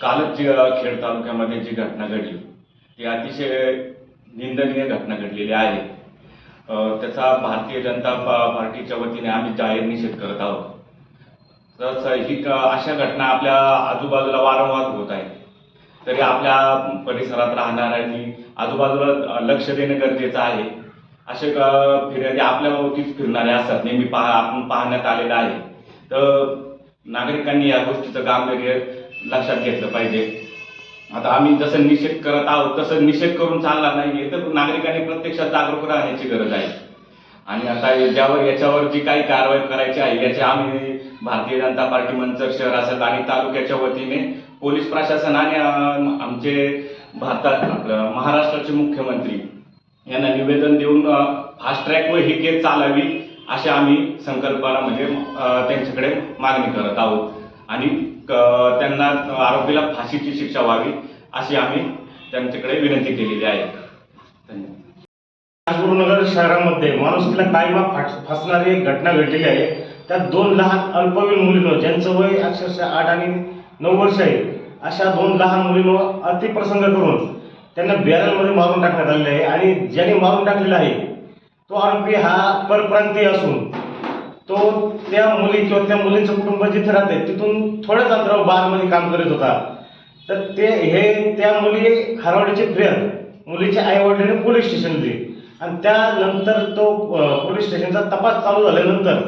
कालच जी खेड तालुक्यामध्ये जी घटना घडली ती अतिशय निंदनीय घटना घडलेली आहे. त्याचा भारतीय जनता पा- पार्टीच्या वतीने आम्ही जाहीर निषेध करत आहोत. तर ही क- अशा घटना आपल्या आजूबाजूला वारंवार होत आहेत. तरी आपल्या परिसरात राहणाऱ्यांनी आजूबाजूला लक्ष देणं गरजेचं आहे. असे क- फिर्यादी आपल्या भोवतीच फिरणारे असतात. नेहमी पाह आपण पाहण्यात आलेलं आहे. तर नागरिकांनी या गोष्टीचं गांभीर्य लक्षात घेतलं पाहिजे. आता आम्ही जसं निषेध करत आहोत तसं निषेध करून चालणार नाही. तर नागरिकांनी प्रत्यक्षात जागरूक राहण्याची गरज आहे. आणि आता ज्यावर याच्यावर जी काही कारवाई करायची आहे याचे आम्ही भारतीय जनता पार्टी मंचर शहर असेल आणि तालुक्याच्या वतीने पोलीस प्रशासन आणि आमचे भारतात आपलं महाराष्ट्राचे मुख्यमंत्री यांना निवेदन देऊन फास्ट ट्रॅक व ही केस चालावी अशी आम्ही संकल्पना म्हणजे त्यांच्याकडे मागणी करत आहोत. आणि त्यांना आरोपीला फाशीची शिक्षा व्हावी अशी आम्ही त्यांच्याकडे विनंती केलेली आहे. राजगुरुनगर शहरामध्ये माणुसकीला कायमा फास- फासणारी एक घटना घडलेली आहे. त्यात दोन लहान अल्पवयीन मुलीनं ज्यांचं वय अक्षरशः आठ आणि नऊ वर्ष आहे अशा दोन लहान मुलीनं अतिप्रसंग करून त्यांना बॅरलमध्ये मारून टाकण्यात आलेले आहे आणि ज्याने मारून टाकलेला आहे तो आरोपी हा परप्रांतीय असून तो त्या मुली किंवा त्या मुलींचं कुटुंब जिथे राहते तिथून थोड्याच अंतरावर बारमध्ये काम करत होता. तर ते हे त्या मुली हरवण्याची प्रेम मुलीच्या आई वडिलांनी पोलीस स्टेशन दिली. आणि त्यानंतर तो पोलीस स्टेशनचा तपास चालू झाल्यानंतर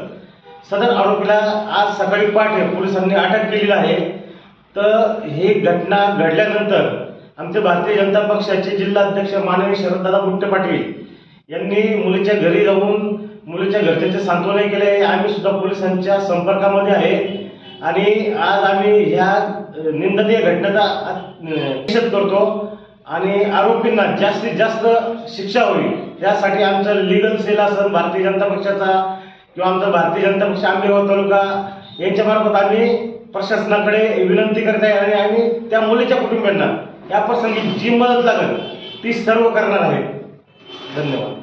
सदर आरोपीला आज सकाळी पहाटे पोलिसांनी अटक केलेली आहे. तर ही घटना घडल्यानंतर आमचे भारतीय जनता पक्षाचे जिल्हाध्यक्ष माननीय शरददादा बुट्टे पाटील यांनी मुलीच्या घरी जाऊन मुलीच्या घरच्यांचे सांत्वनही केले. आहे आम्ही सुद्धा पोलिसांच्या संपर्कामध्ये आहे. आणि आज आम्ही ह्या निंदनीय घटनेचा निषेध करतो आणि आरोपींना जास्तीत जास्त शिक्षा होईल. यासाठी आमचं लिगल सेल असेल भारतीय जनता पक्षाचा किंवा आमचा भारतीय जनता पक्ष आंबेगाव हो तालुका यांच्यामार्फत आम्ही प्रशासनाकडे विनंती करत आहे आणि आम्ही त्या मुलीच्या कुटुंबियांना या प्रसंगी जी मदत लागेल ती सर्व करणार आहे. धन्यवाद.